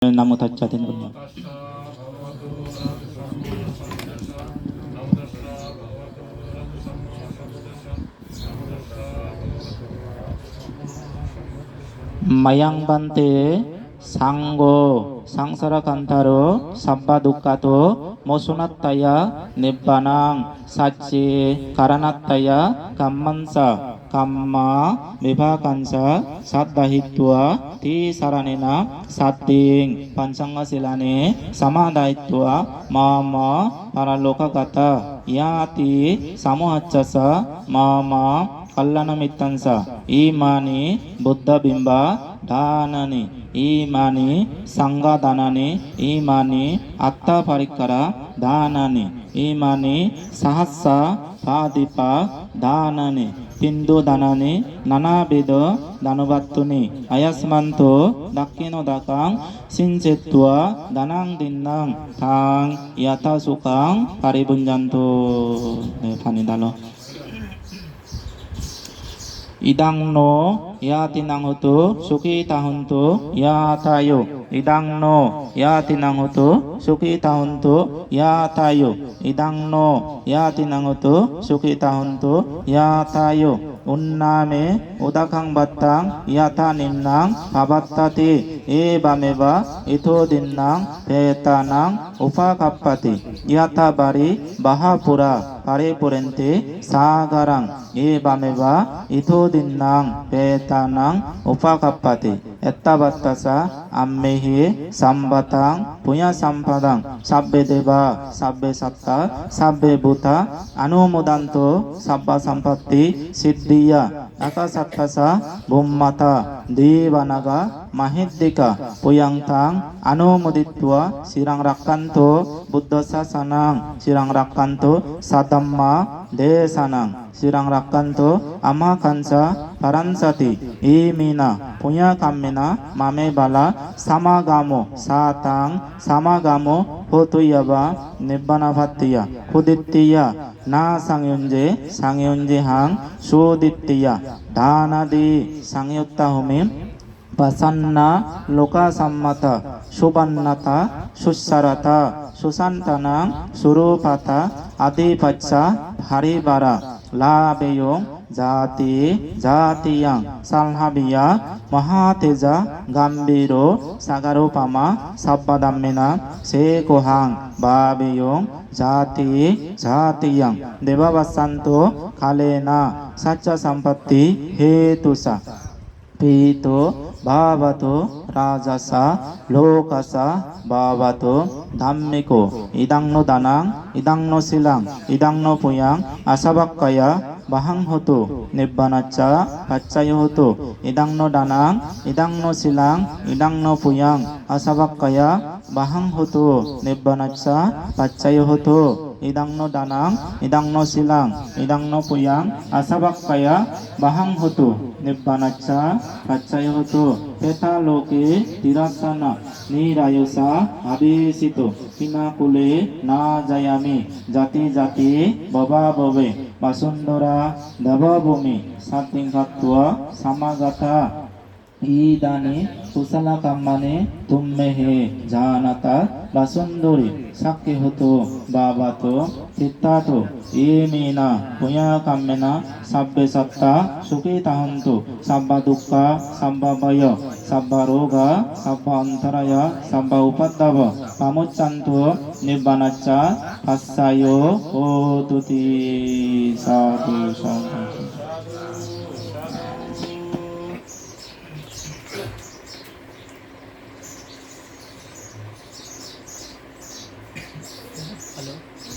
නමෝ තච්චතින් බුද්ධ මයං බන්තේ සංඝෝ සංසාර කන්තරෝ සබ්බ දුක්ඛතෝ මොසුනත්තය නිබ්බානං සච්චේ කරණත්තය කම්මංසා කම්මා විපාකංසා සද්දහිත්වා තී සරණේනා සත්‍යයෙන් පංචංගසීලනේ සමාදායිත්වා මාමා පරලෝකගත යාති සමෝහච්චස මාමා කල්ලානමිත්තංසා ඊමානේ බුද්ධ බිම්බා දානනේ ඊමානේ සංඝා දානනේ ඊමානේ අත්තා පරික්කරා දානනේ ඊමානේ සහස්සා පාදීපා දානනේ පින්දෝ දනනේ නනාබෙද දනවත්තුනේ අයස්මන්තෝ දක්කිනෝ දකං සින්සෙත්වා දනං දින්නම් තාං යත සුඛං පරිබුඤ්ජන්තෝ මේ පණිදලෝ ඉදං නෝ යාතිනං උතු සුඛීතහුන්තු යාතයෝ ඉදං නෝ යාතිනං උතු සුඛීතහුන්තු යාතයෝ ඉදං නෝ යාතිනං උතු සුඛීතහුන්තු යාතයෝ උන්නාමේ උදකං බත්තං යථා නිම්නං පවත්තති ඒ බමෙවා ඊතෝ දින්නම් හේතනං උපාකප්පති යථා බරි බහපුරා පරිපුරෙන්තේ සාගරං ඒ බමෙවා ඊතෝ දින්නම් හේතනං උපාකප්පති ඇත්තබත්තසා අම්මෙහි සම්බතං පුඤ්ඤ සම්පදං සබ්බේ දේවා සබ්බේ සත්තා සබ්බේ භූතා අනුමෝදන්තෝ සබ්බ සම්පත්ති සිද්ධියා අකසත්තසා බුම්මතා දේවනග මහිද්దిక පුයන්තං අනුමෝදිත්වා සිරං රක්칸තෝ බුද්ධ සසනං සිරං රක්칸තෝ සතම්මා දේශනං සිරං රක්칸තෝ අමාකංසා පරන්සති ඊමීනා පුඤ්ඤා කම්මෙනා මමේ බලා සමාගාමෝ සාතං සමාගාමෝ හෝතු යවා නිබ්බනපත්තිය කුදිත්තිය නා සංයුංජේ සංයුංජේ හං සෝදිත්තිය දානදී සංයුක්ත හොමේ පසන්නා ලෝකා සම්මත සුබන්නත සුස්සරත සුසන්තනං සුරූපත අදීපච්චා හරිබර ලාභයෝ জাতি জাতিয়াং সালহাবিয়া মহাতেজা গাম্বীরো সাগারোপামা সাব্বাদাম্মিনা সেকোহাং বাবিয়ং জাতি জাতিয়াং দেবাবাসান্ত কালেনা সচ্চ সম্পত্তি হেতুসা প্রীত ভাবতো রাজসা লোকসা ভাবতো ধাম্মিকো ইদাংন দানাং ইদাংন শিলাং ইদাংন পুয়াং আশাবাক্কয়া বাহাং হতো নিব্বানাচ্চা কাচ্চায় হতো ইদাং ন ডানাং ইদাং ন শিলাং ইদাং ন পুয়াং আসাবাক্কায়া বাহাং হতো নিব্বানাচ্চা কাচ্চায় হতো idang no danang idang no silang idang no puyang asabak kaya bahang hotu nibbanacha prachay hotu teta loke tirasana nirayusa abhisitu pinakule na jayami jati jati baba bobe বাসুন্দরা দেবভূমি সাতিঘাত্ব সামাগাতা ईदानी कुशल कम्मे तुम मेहे जानता बसुंदरी सख्य हो तो बाबा तो चित्ता तो ये मीना पुया कम्मेना सब सत्ता सुखी तहन तो सब दुख सब भय सब रोग सब अंतरय सब उपद्रव समुच्चन तो निबन चा हसायो ओ तुति सा